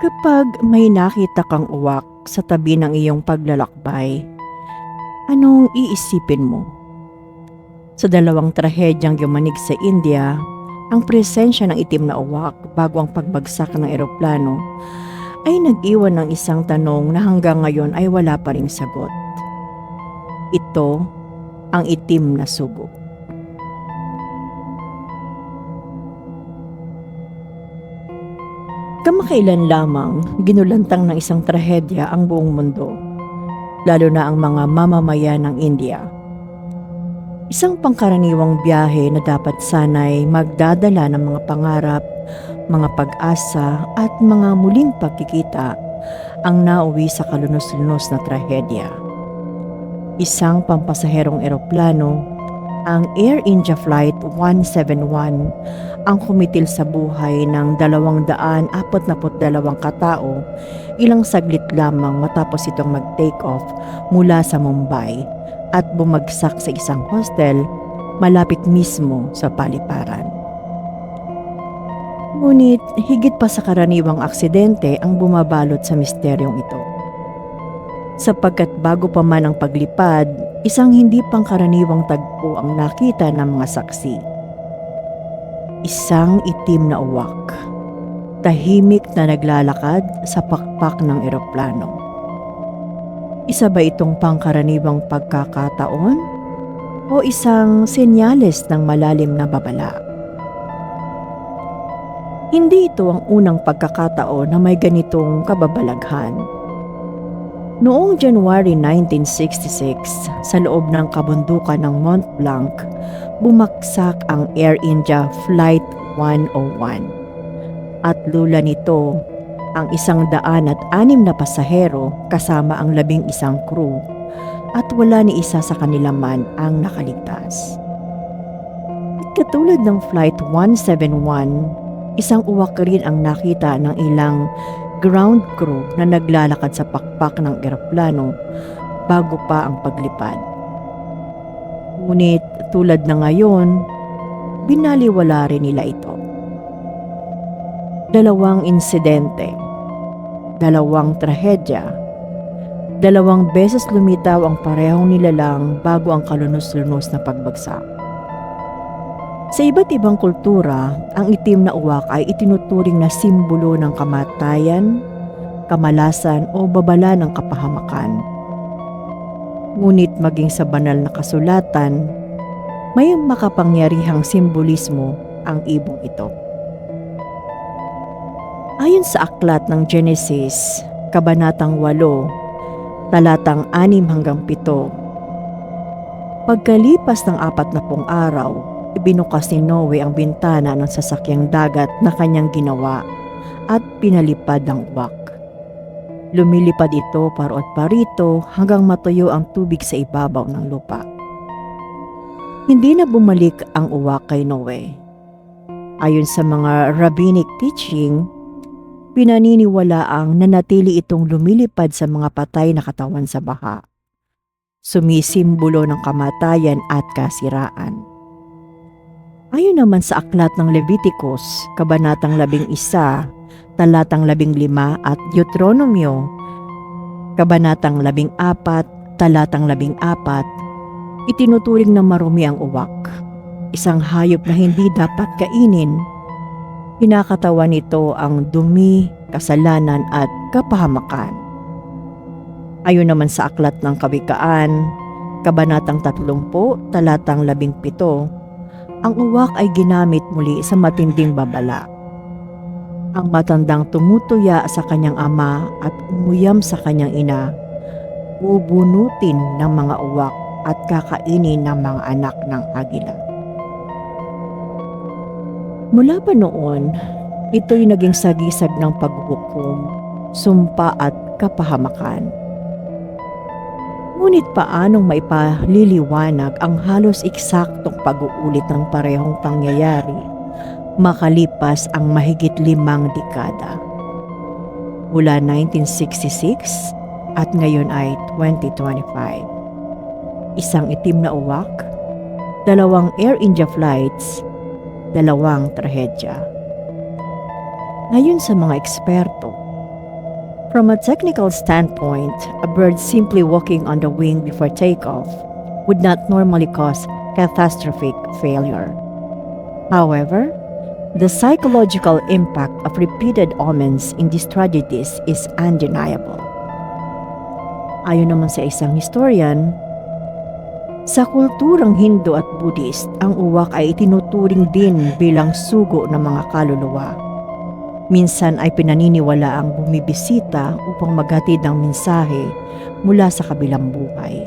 Kapag may nakita kang uwak sa tabi ng iyong paglalakbay, anong iisipin mo? Sa dalawang trahedyang yumanig sa India, ang presensya ng itim na uwak bago ang pagbagsak ng eroplano ay nag-iwan ng isang tanong na hanggang ngayon ay wala pa ring sagot. Ito ang itim na sugo. Kamakailan lamang ginulantang ng isang trahedya ang buong mundo, lalo na ang mga mamamayan ng India. Isang pangkaraniwang biyahe na dapat sanay magdadala ng mga pangarap, mga pag-asa at mga muling pagkikita ang nauwi sa kalunos-lunos na trahedya. Isang pampasaherong eroplano, ang Air India Flight 171 ang kumitil sa buhay ng 242 katao ilang saglit lamang matapos itong mag-take off mula sa Mumbai at bumagsak sa isang hostel malapit mismo sa paliparan. Ngunit higit pa sa karaniwang aksidente ang bumabalot sa misteryong ito. Sapagkat bago pa man ang paglipad, isang hindi pangkaraniwang tagpo ang nakita ng mga saksi. Isang itim na uwak, tahimik na naglalakad sa pakpak ng eroplano. Isa ba itong pangkaraniwang pagkakataon o isang senyales ng malalim na babala? Hindi ito ang unang pagkakataon na may ganitong kababalaghan. Noong January 1966, sa loob ng kabundukan ng Mont Blanc, bumaksak ang Air India Flight 101. At lula nito ang isang daan at anim na pasahero kasama ang labing isang crew at wala ni isa sa kanila man ang nakaligtas. At katulad ng Flight 171, isang uwak rin ang nakita ng ilang ground crew na naglalakad sa pakpak ng eroplano bago pa ang paglipad. Ngunit tulad na ngayon, binaliwala rin nila ito. Dalawang insidente, dalawang trahedya, dalawang beses lumitaw ang parehong nilalang bago ang kalunos-lunos na pagbagsak. Sa iba't ibang kultura, ang itim na uwak ay itinuturing na simbolo ng kamatayan, kamalasan o babala ng kapahamakan. Ngunit maging sa banal na kasulatan, may makapangyarihang simbolismo ang ibong ito. Ayon sa aklat ng Genesis, Kabanatang 8, talatang 6 hanggang 7, Pagkalipas ng apat na pong araw, ibinukas ni Noe ang bintana ng sasakyang dagat na kanyang ginawa at pinalipad ang uwak. Lumilipad ito paro't parito hanggang matuyo ang tubig sa ibabaw ng lupa. Hindi na bumalik ang uwak kay Noe. Ayon sa mga rabbinic teaching, pinaniniwala ang nanatili itong lumilipad sa mga patay na katawan sa baha. Sumisimbolo ng kamatayan at kasiraan. Ayon naman sa aklat ng Leviticus, Kabanatang 11, Talatang 15 at Deuteronomio, Kabanatang 14, Talatang 14, itinuturing na marumi ang uwak, isang hayop na hindi dapat kainin. Pinakatawan nito ang dumi, kasalanan at kapahamakan. Ayon naman sa aklat ng Kawikaan, Kabanatang 30, Talatang 17, ang uwak ay ginamit muli sa matinding babala. Ang matandang tumutuya sa kanyang ama at umuyam sa kanyang ina, bubunutin ng mga uwak at kakainin ng mga anak ng agila. Mula pa noon, ito'y naging sagisag ng paghuhukom, sumpa at kapahamakan. Ngunit paanong maipaliliwanag ang halos eksaktong pag-uulit ng parehong pangyayari makalipas ang mahigit limang dekada? Mula 1966 at ngayon ay 2025. Isang itim na uwak, dalawang Air India flights, dalawang trahedya. Ngayon sa mga eksperto, From a technical standpoint, a bird simply walking on the wing before takeoff would not normally cause catastrophic failure. However, the psychological impact of repeated omens in these tragedies is undeniable. Ayon naman sa isang historian, sa kulturang Hindu at Buddhist, ang uwak ay itinuturing din bilang sugo ng mga kaluluwa. Minsan ay pinaniniwala ang bumibisita upang maghatid ng mensahe mula sa kabilang buhay.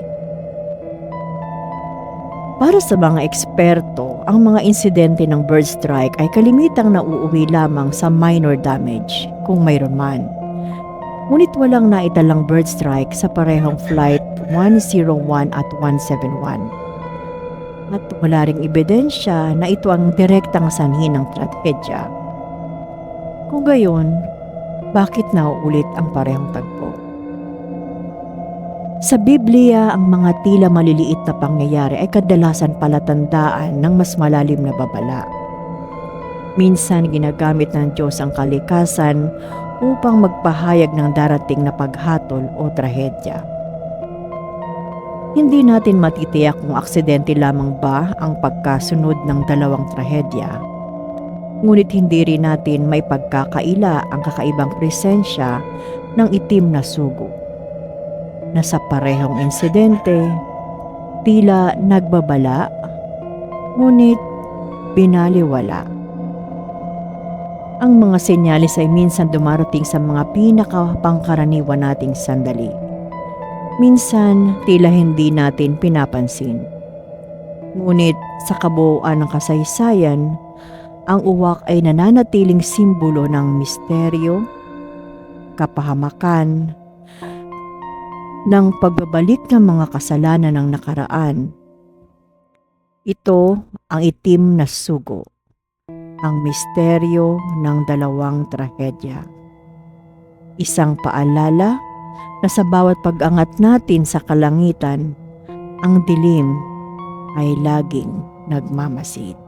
Para sa mga eksperto, ang mga insidente ng bird strike ay kalimitang nauuwi lamang sa minor damage kung mayroon man. Ngunit walang naitalang bird strike sa parehong flight 101 at 171. At wala ring ebidensya na ito ang direktang sanhi ng tragedya. Kung gayon, bakit nauulit ang parehong tagpo? Sa Biblia, ang mga tila maliliit na pangyayari ay kadalasan palatandaan ng mas malalim na babala. Minsan ginagamit ng Diyos ang kalikasan upang magpahayag ng darating na paghatol o trahedya. Hindi natin matitiyak kung aksidente lamang ba ang pagkasunod ng dalawang trahedya. Ngunit hindi rin natin may pagkakaila ang kakaibang presensya ng itim na sugo na sa parehong insidente, tila nagbabala, ngunit binaliwala. Ang mga senyalis ay minsan dumarating sa mga pinakapangkaraniwan nating sandali. Minsan, tila hindi natin pinapansin. Ngunit sa kabuuan ng kasaysayan, ang uwak ay nananatiling simbolo ng misteryo, kapahamakan, ng pagbabalik ng mga kasalanan ng nakaraan. Ito ang itim na sugo, ang misteryo ng dalawang trahedya. Isang paalala na sa bawat pag-angat natin sa kalangitan, ang dilim ay laging nagmamasid.